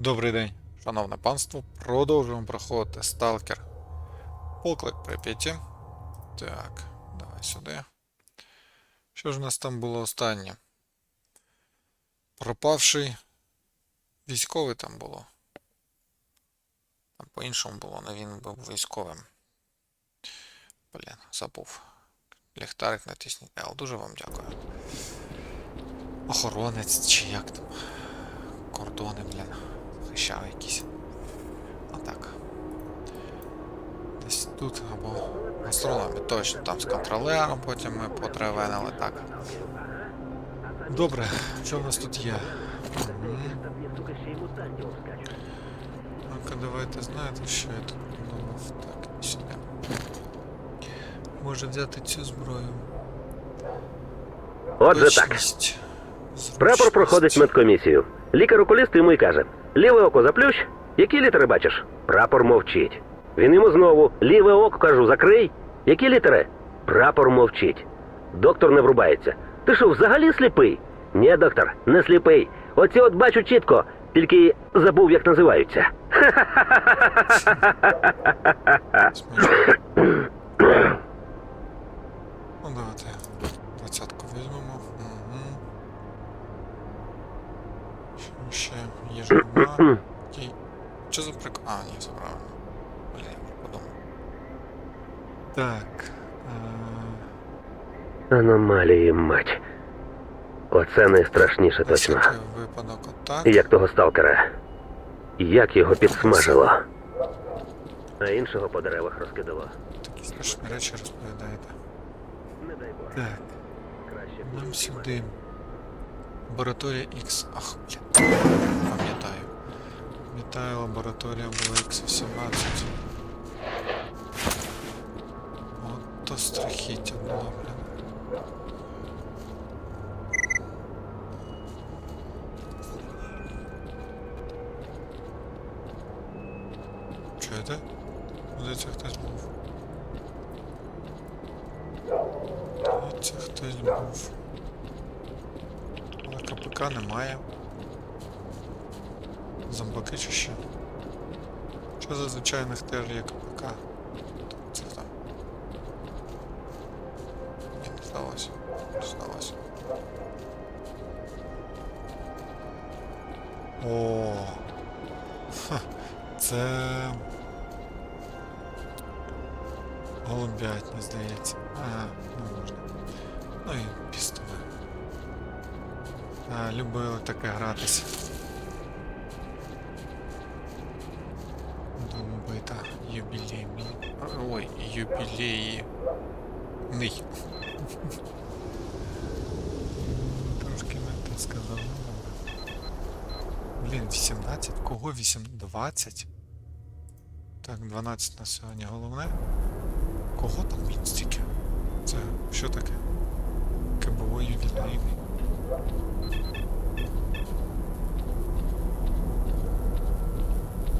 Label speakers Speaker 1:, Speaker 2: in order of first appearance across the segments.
Speaker 1: Добрий день, шановне панство. Продовжуємо проходити Сталкер. Поклик Прип'яті. Так, давай сюди. Що ж у нас там було останнє? Пропавший військовий там було. Там по-іншому було, але він був військовим. Блін, забув. Ліхтарик натисніть. Ел, дуже вам дякую. Охоронець чи як там. Кордони, блін. Захищав якісь. А так. Десь тут або астрономі, точно там з контролером, потім ми потревенили так. Добре, що в нас тут є? Ну-ка, давайте знаєте, що я тут подумав. Так, сюди. Може взяти цю зброю.
Speaker 2: Отже так. Прапор проходить медкомісію. Лікар-окуліст йому й каже: ліве око заплющ. Які літери бачиш? Прапор мовчить. Він йому знову: ліве око кажу, закрий. Які літери? Прапор мовчить. Доктор не врубається. Ти що, взагалі сліпий? Ні, доктор, не сліпий. Оці от бачу чітко, тільки забув, як називаються.
Speaker 1: Ну, давайте двадцятку візьмемо. Угу. Ще? Є журнал. Окей. Що за прикол? А, ні, все правильно. Блін, я вже подумав. Так. Е...
Speaker 2: Аномалії, мать. Оце найстрашніше точно.
Speaker 1: Випадок отак.
Speaker 2: Як того сталкера. Як його підсмажило. А іншого по деревах розкидало.
Speaker 1: Такі страшні речі розповідаєте.
Speaker 2: Не дай Бог.
Speaker 1: Так,
Speaker 2: Краще
Speaker 1: нам сюди. Лабораторія X. Ах, блін. Пам'ятаю. Лабораторія була X18. От то страхіття було, блін. Чуєте? Здається, хтось був. Здається, хтось був. Але КПК немає. Зомбаки чи що? Що за звичайних є КПК? Це там. Ні, не здалося. Не здалося. О, Ха, це голубятня, здається. Ага, не можна. Ну і пістолет. А, любили таке гратися. Ой, юбілеї. Ний. Трошки те сказав. Блін, 18? Кого 8? 20? Так, 12 на сьогодні головне. Кого там блін, стільки? Це що таке? КБО ювілейний.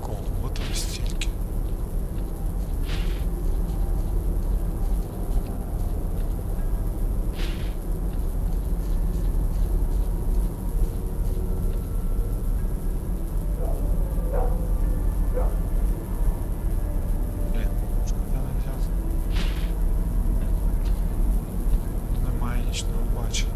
Speaker 1: Кого там стільки? Блін, шкода не взяв. Немає нічного бачення.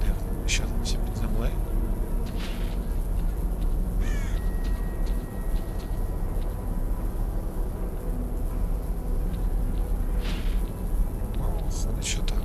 Speaker 1: Де вони? Що там всі під землею? Ну, виходить, що так.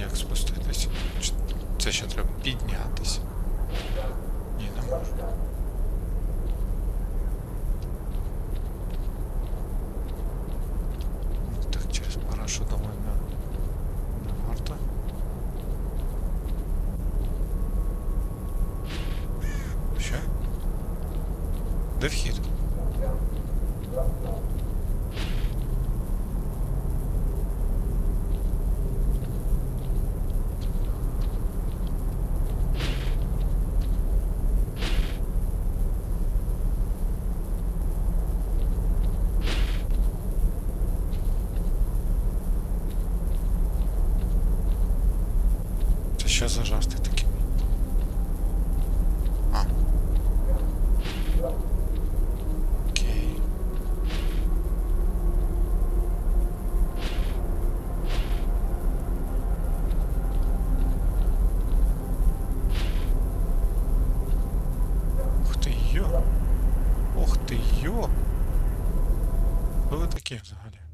Speaker 1: Як спуститися? Чи Це ще треба піднятися. Ні, не можу. Ну, Так, через там думаю, не, не варто. Що? Де вхід? Thank you,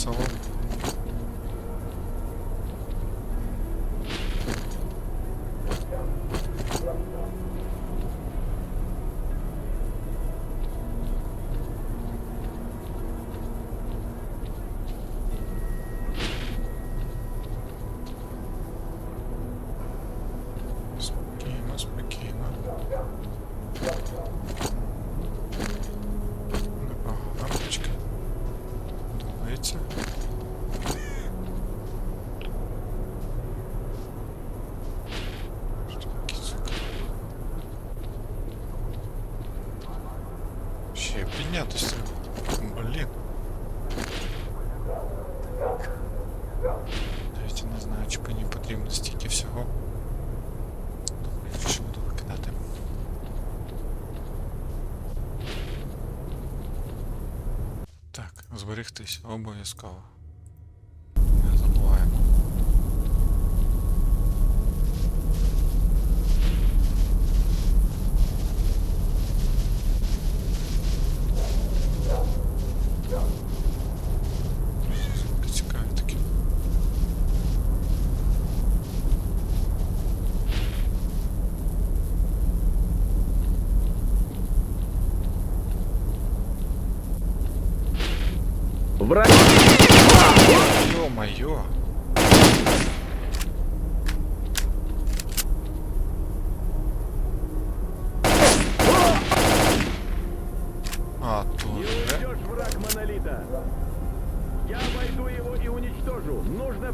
Speaker 1: Salon. річ, мені потрібно стільки всього. Що буду викидати. Так, зберегтись обов'язково.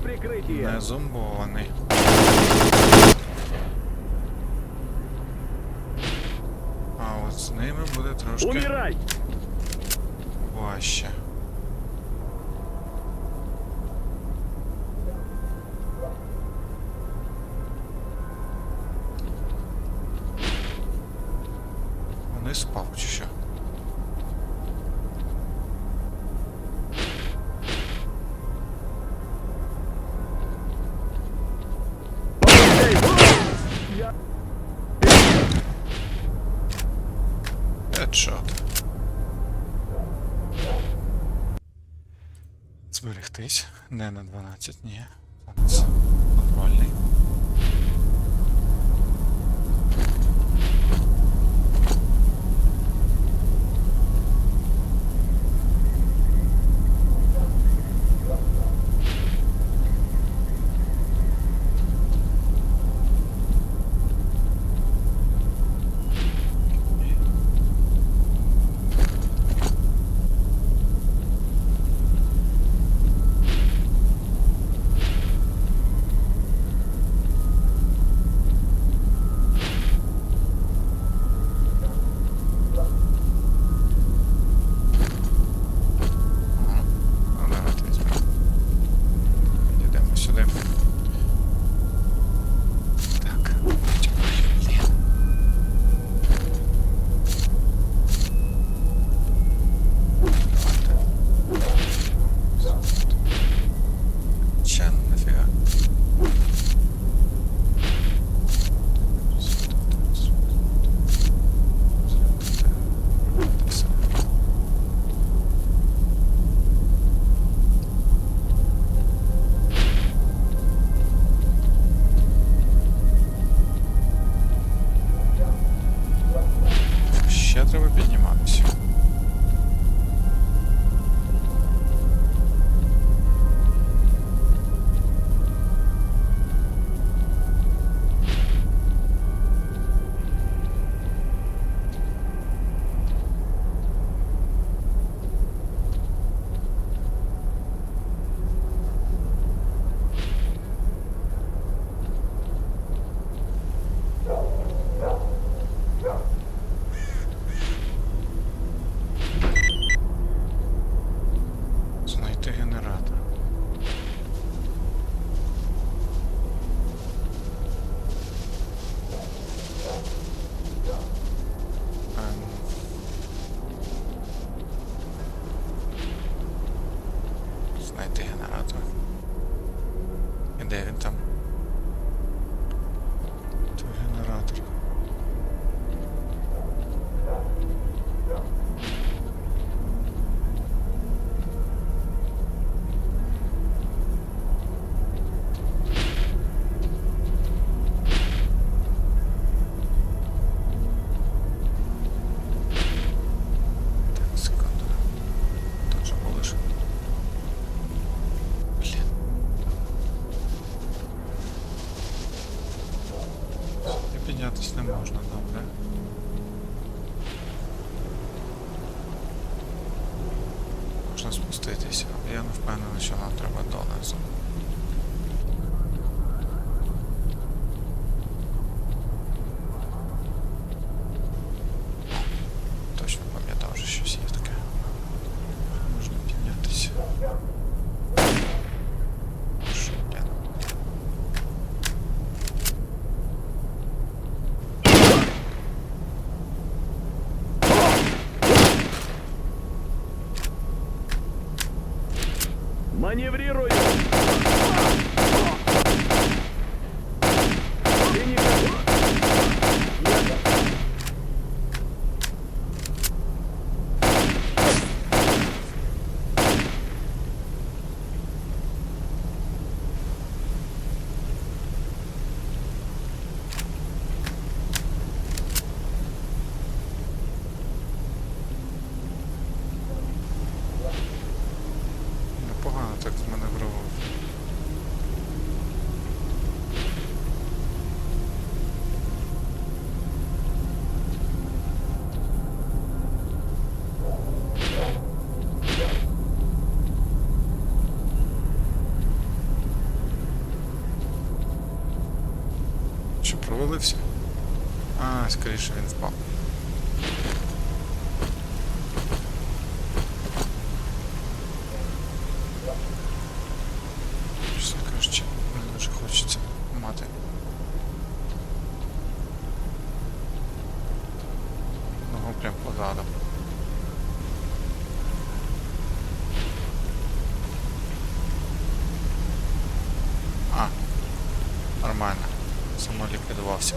Speaker 3: прикрытие.
Speaker 1: Не зомбований. А от з ними буде трошки
Speaker 3: Умирай!
Speaker 1: важче. Хедшот. Зберегтись. Не на 12, ні. Контрольний. Маневрируй. скоріше він впав. Все коротше, мені дуже хочеться мати. Ногу прям позаду. А, нормально. Само ліквідувався.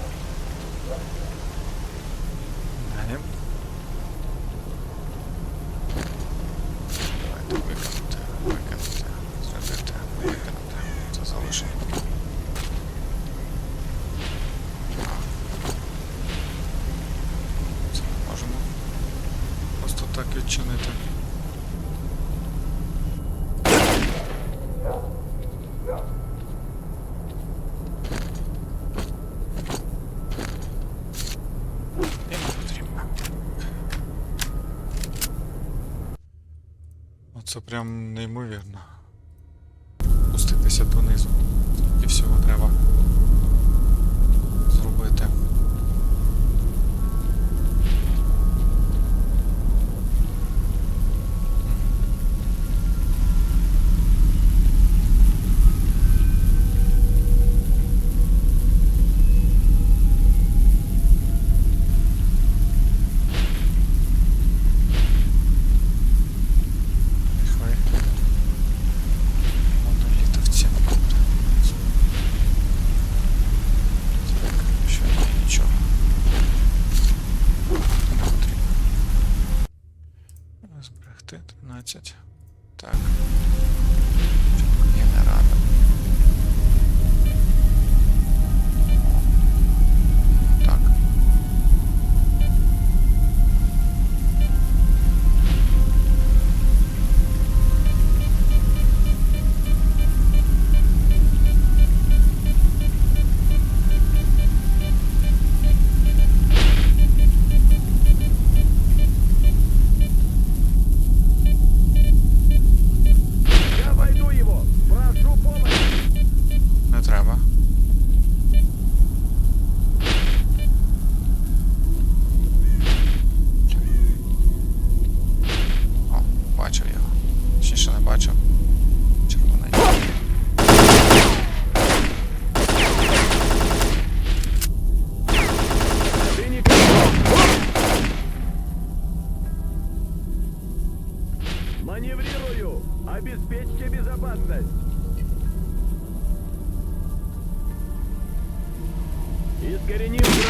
Speaker 1: Це прям неймовірно. Пуститися донизу. І всього треба.
Speaker 3: Обеспечьте безопасность. Искореним врага.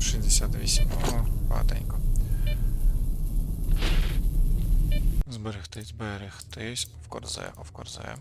Speaker 1: 68. О, багатенько. Зберегтись, зберегтись, овкорзе, овкорзе.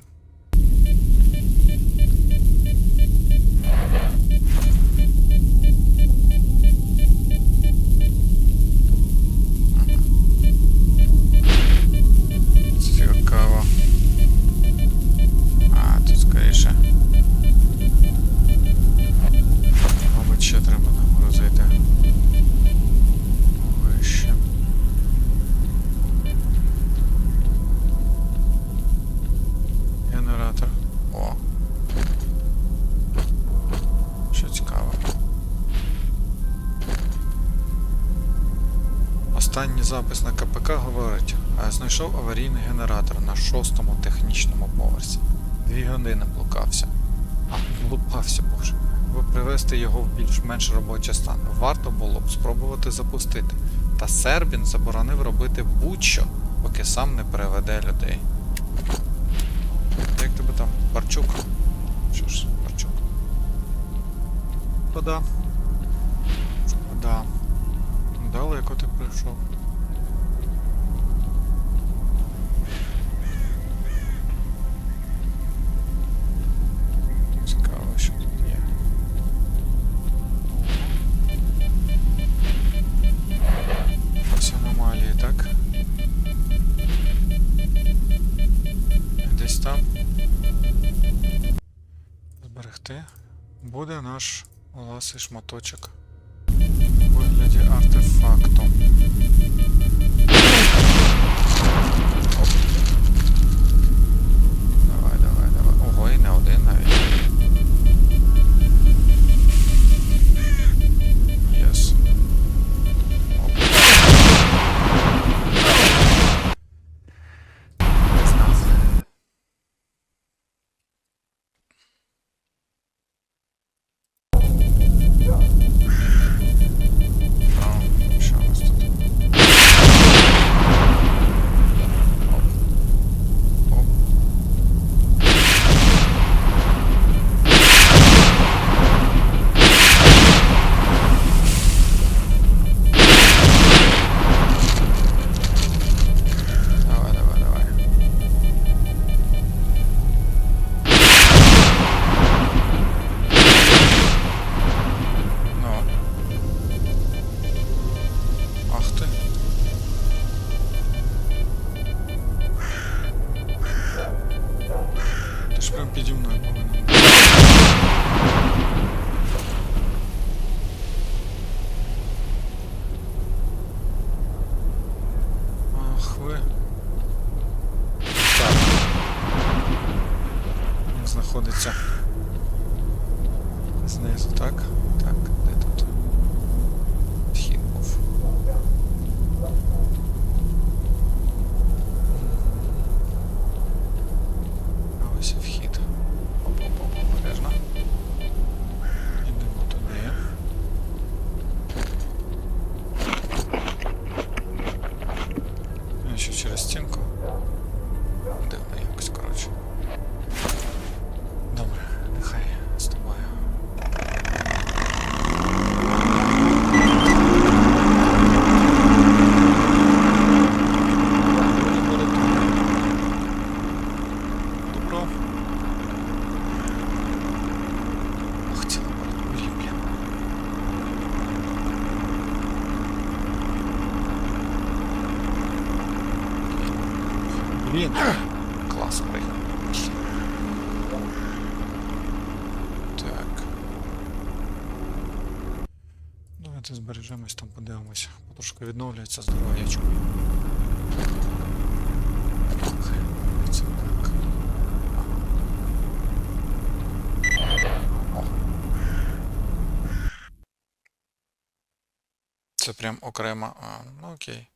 Speaker 1: Останній запис на КПК говорить, знайшов аварійний генератор на шостому технічному поверсі. Дві години блукався. А, блукався, боже. Аби привести його в більш-менш робочий стан. Варто було б спробувати запустити. Та Сербін заборонив робити будь-що, поки сам не переведе людей. Як тебе там? Парчук? Що ж, Парчук? Шкода. Шкода. Далеко ти прийшов. Цікаво, що тут є. Ось аномалії, так? Десь там. Зберегти. Буде наш ласий шматочок вигляді артефакту. Давай, давай, давай. Ого, і не один навіть. Знизу, так? Так, де тут? Вхід був. А ось і вхід. Оп-оп-оп, обережно. Йдемо туди. Я ще через стінку. Дивно якось, коротше. Добре, нехай з тобою. Добро. Ох, ці лабораторії, блін. Блін. Клас, приїхав. Так. Давайте збережемось там, подивимось. Потрошки відновлюється здоров'ячко. Це прям окрема. А, ну окей.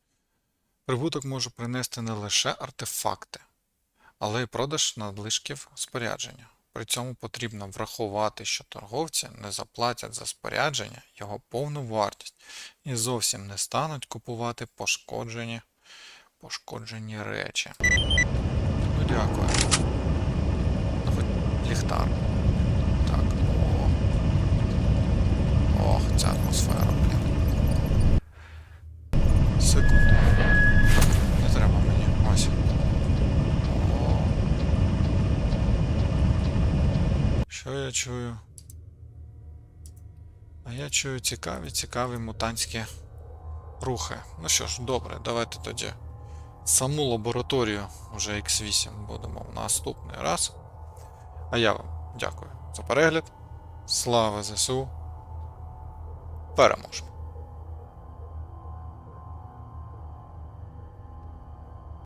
Speaker 1: Прибуток може принести не лише артефакти, але й продаж надлишків спорядження. При цьому потрібно врахувати, що торговці не заплатять за спорядження його повну вартість і зовсім не стануть купувати пошкоджені, пошкоджені речі. Ну, дякую. Ліхтар. Так, о. Ох, ця атмосфера, блін. Секунду. Не треба мені. Ось. О. Що я чую? А я чую цікаві, цікаві мутантські рухи. Ну що ж, добре, давайте тоді саму лабораторію вже X8 будемо в наступний раз. А я вам дякую за перегляд. Слава ЗСУ. Переможемо!